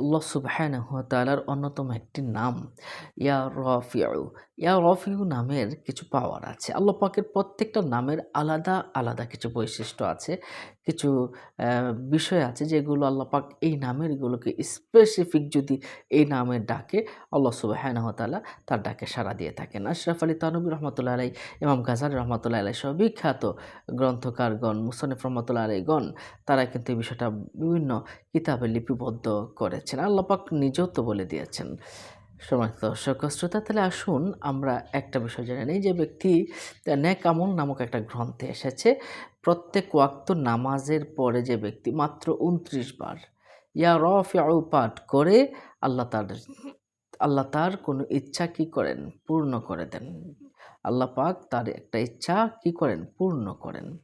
আল্লাহ সুবহানাহু ওয়া অন্যতম একটি নাম। ইয়া রফিউ। ইয়া রফিউ নামের কিছু পাওয়ার আছে। আল্লাহ পাকের প্রত্যেকটা নামের আলাদা আলাদা কিছু বৈশিষ্ট্য আছে। কিছু বিষয় আছে যেগুলো আল্লাহ পাক এই নামের গুলোকে স্পেসিফিক যদি এই নামের ডাকে, আল্লাহ সুবহানাহু ওয়া তাআলা তার ডাকে সাড়া দিয়ে থাকেন। আশরাফ আলী তানবী রহমতুল্লাহ আলাই ইমাম গাজার রহমতুল্লাহ আলাই সহ বিখ্যাত গ্রন্থকারগণ মুসনিফ রহমতুল্লাহ আলাইগণ তারা কিন্তু এই বিষয়টা বিভিন্ন কিতাবে লিপিবদ্ধ করেছেন। আল্লাহ পাক নিজেও তো বলে দিয়েছেন। সময় দর্শক শ্রোতা, তাহলে আসুন আমরা একটা বিষয় জেনে নিই, যে ব্যক্তি ন্যাক আমল নামক একটা গ্রন্থে এসেছে, প্রত্যেক ওয়াক্ত নামাজের পরে যে ব্যক্তি মাত্র উনত্রিশ বার ইয়া রফিউ পাঠ করে, আল্লাহ তার আল্লাহ তার কোনো ইচ্ছা কি করেন? পূর্ণ করে দেন। আল্লাহ পাক তার একটা ইচ্ছা কি করেন? পূর্ণ করেন।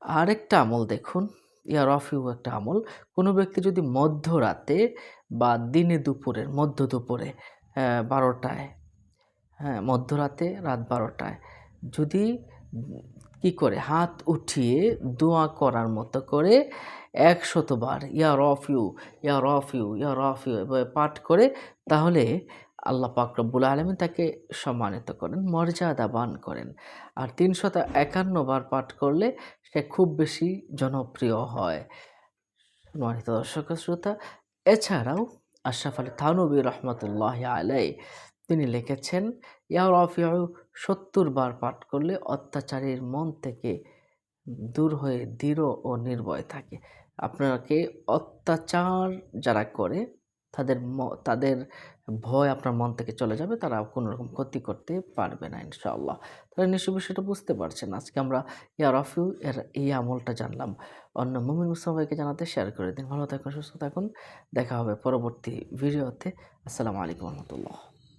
আরেকটা আমল দেখুন, ইয়া রফিউ একটা আমল। কোনো ব্যক্তি যদি মধ্যরাতে বা দিনে দুপুরের, মধ্য দুপুরে বারোটায়। হ্যাঁ মধ্যরাতে রাত বারোটায়। যদি কি করে, হাত উঠিয়ে দোয়া করার মতো করে একশতবার ইয়া রফিউ ইয়া রফিউ ইয়া রফিউ এভাবে পাঠ করে, তাহলে আল্লাহ পাক রব্বুল আলমী তাকে সম্মানিত করেন, মর্যাদাবান করেন। আর তিনশত একান্ন বার পাঠ করলে সে খুব বেশি জনপ্রিয় হয়। সম্মানিত দর্শক শ্রোতা, এছাড়াও আশরাফ আলী থানবী রহমতুল্লাহ আলাই তিনি লিখেছেন, ইয়া রফিউ, সত্তর বার পাঠ করলে অত্যাচারীর মন থেকে দূর হয়ে দৃঢ় ও নির্ভয় থাকে। আপনাকে অত্যাচার যারা করে তাদের তাদের ভয় আপনার মন থেকে চলে যাবে, তারা কোনো রকম ক্ষতি করতে পারবে না, ইনশাআল্লাহ। তারা নিশ্চয় বিষয়টা বুঝতে পারছেন আজকে আমরা ইয়ার রফিউ এর এই আমলটা জানলাম। অন্য মুমিন মুসলমানকে জানাতে শেয়ার করে দিন। ভালো থাকুন, সুস্থ থাকুন। দেখা হবে পরবর্তী ভিডিওতে আসসালামু আলাইকুম রহমতুল্লাহ।